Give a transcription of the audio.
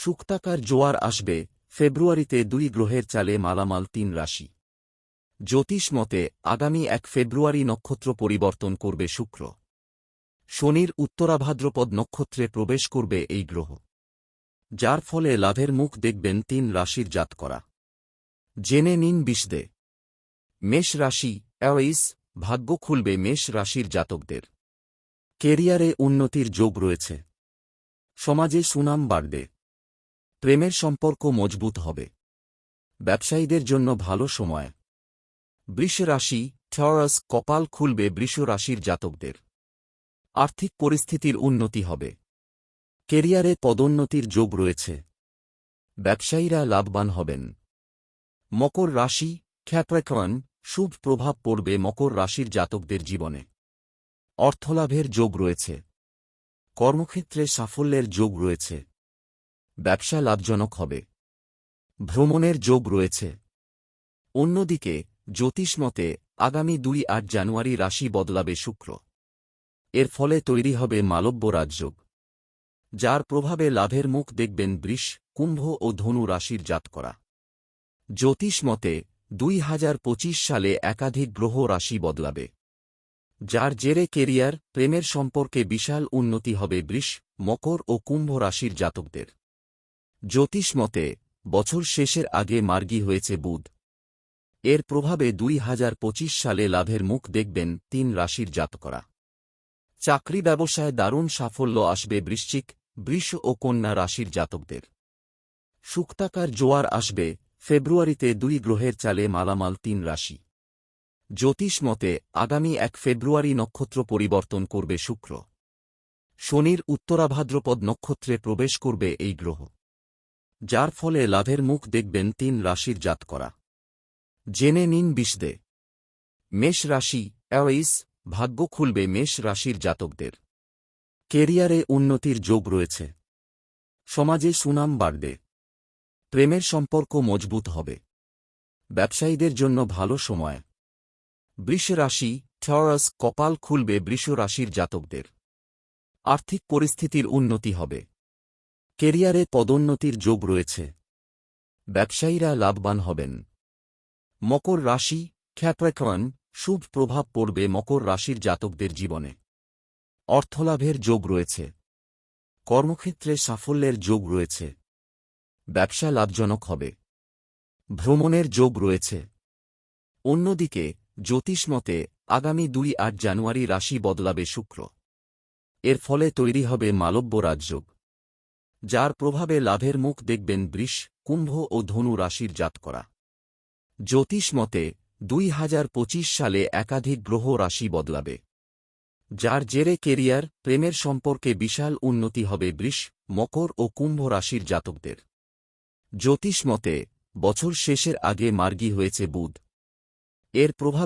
শুক্তাকার জোয়ার আসবে, ফেব্রুয়ারিতে দুই গ্রহের চালে মালামাল তিন রাশি। জ্যোতিষ মতে, আগামী এক ফেব্রুয়ারি নক্ষত্র পরিবর্তন করবে শুক্র। শনির উত্তরাভাদ্রপদ নক্ষত্রে প্রবেশ করবে এই গ্রহ। যার ফলে লাভের মুখ দেখবেন তিন রাশির জাত করা জেনে নিন বিষদে। মেষ রাশি অ্যাওইস ভাগ্য খুলবে মেষ রাশির জাতকদের। কেরিয়ারে উন্নতির যোগ রয়েছে। সমাজে সুনাম বাড়বে। প্রেমের সম্পর্ক মজবুত হবে। ব্যবসায়ীদের জন্য ভালো সময়। বৃষ রাশি থরাস কপাল খুলবে বৃষ রাশির জাতকদের। আর্থিক পরিস্থিতির উন্নতি হবে। কেরিয়ারে পদোন্নতির যোগ রয়েছে। ব্যবসায়ীরা লাভবান হবেন। মকর রাশি খ্যাপ্রেকন শুভ প্রভাব পড়বে মকর রাশির জাতকদের জীবনে। অর্থলাভের যোগ রয়েছে। কর্মক্ষেত্রে সাফল্যের যোগ রয়েছে। ব্যবসা লাভজনক হবে। ভ্রমণের যোগ রয়েছে। অন্যদিকে জ্যোতিষমতে আগামী দুই আট জানুয়ারি রাশি বদলাবে শুক্র। এর ফলে তৈরি হবে মালব্য রাজযোগ, যার প্রভাবে লাভের মুখ দেখবেন বৃষ, কুম্ভ ও ধনু রাশির জাত করা জ্যোতিষ মতে, দুই হাজার পঁচিশ সালে একাধিক গ্রহ রাশি বদলাবে, যার জেরে কেরিয়ার, প্রেমের সম্পর্কে বিশাল উন্নতি হবে বৃষ, মকর ও কুম্ভ রাশির জাতকদের। জ্যোতিষ মতে, বছর শেষের আগে মার্গী হয়েছে বুধ। এর প্রভাবে দুই হাজার পঁচিশ সালে লাভের মুখ দেখবেন তিন রাশির জাতকরা। চাকরি ব্যবসায় দারুণ সাফল্য আসবে বৃশ্চিক, বৃষ ও কন্যা রাশির জাতকদের। শুক্তাকার জোয়ার আসবে, ফেব্রুয়ারিতে দুই গ্রহের চালে মালামাল তিন রাশি। জ্যোতিষ মতে, আগামী এক ফেব্রুয়ারি নক্ষত্র পরিবর্তন করবে শুক্র। শনির উত্তরাভাদ্রপদ নক্ষত্রে প্রবেশ করবে এই গ্রহ। যার ফলে লাভের মুখ দেখবেন তিন রাশির জাত করা জেনে নিন বিশদে মেষ রাশি অ্যাওইস ভাগ্য খুলবে মেষ রাশির জাতকদের। কেরিয়ারে উন্নতির যোগ রয়েছে। সমাজে সুনাম বাড়বে। প্রেমের সম্পর্ক মজবুত হবে। ব্যবসায়ীদের জন্য ভালো সময়। বৃষ রাশি থরাস কপাল খুলবে বৃষ রাশির জাতকদের। আর্থিক পরিস্থিতির উন্নতি হবে। কেরিয়ারে পদোন্নতির যোগ রয়েছে। ব্যবসায়ীরা লাভবান হবেন। মকর রাশি খ্যাপ্রেকন শুভ প্রভাব পড়বে মকর রাশির জাতকদের জীবনে। অর্থলাভের যোগ রয়েছে। কর্মক্ষেত্রে সাফল্যের যোগ রয়েছে। ব্যবসা লাভজনক হবে। ভ্রমণের যোগ রয়েছে। অন্যদিকে জ্যোতিষমতে আগামী দুই আট জানুয়ারি রাশি বদলাবে শুক্র। এর ফলে তৈরি হবে মালব্য রাজযোগ। যার প্রভাবে লাভের মুখ দেখবেন বৃষ, কুম্ভ ও ধনু রাশির জাত করা জ্যোতিষ মতে, দুই হাজার পঁচিশ সালে একাধিক গ্রহ রাশি বদলাবে। যার জেরে কেরিয়ার, প্রেমের সম্পর্কে বিশাল উন্নতি হবে বৃষ, মকর ও কুম্ভ রাশির জাতকদের। জ্যোতিষ মতে, বছর শেষের আগে মার্গী হয়েছে বুধ। এর প্রভাব